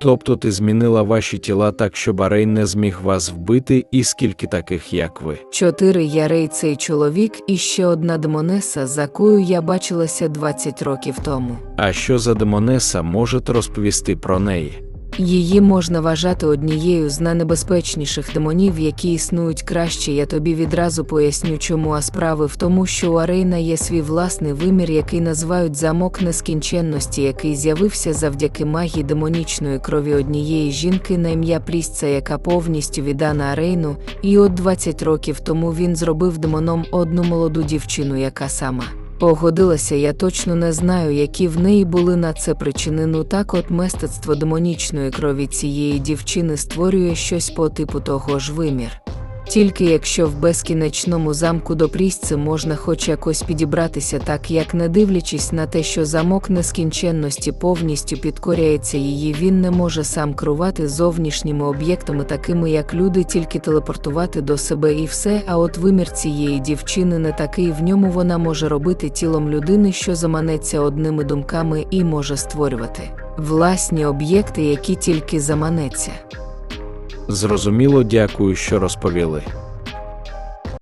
Тобто ти змінила ваші тіла так, щоб Арейн не зміг вас вбити, і скільки таких, як ви? Чотири ярей цей чоловік і ще одна демонеса, за кою я бачилася 20 років тому. А що за демонеса можете розповісти про неї? Її можна вважати однією з найнебезпечніших демонів, які існують краще. Я тобі відразу поясню, чому а справи в тому, що у Арейна є свій власний вимір, який називають замок нескінченності, який з'явився завдяки магії демонічної крові однієї жінки на ім'я Прістця, яка повністю віддана Арейну, і от 20 років тому він зробив демоном одну молоду дівчину, яка сама. Погодилася, я точно не знаю, які в неї були на це причини. Ну так от мистецтво демонічної крові цієї дівчини створює щось по типу того ж вимір. Тільки якщо в безкінечному замку до прісці можна хоч якось підібратися так, як не дивлячись на те, що замок нескінченності повністю підкоряється її, він не може сам керувати зовнішніми об'єктами, такими як люди, тільки телепортувати до себе і все. А от вимір цієї дівчини не такий, в ньому вона може робити тілом людини, що заманеться одними думками, і може створювати власні об'єкти, які тільки заманеться. Зрозуміло, дякую, що розповіли.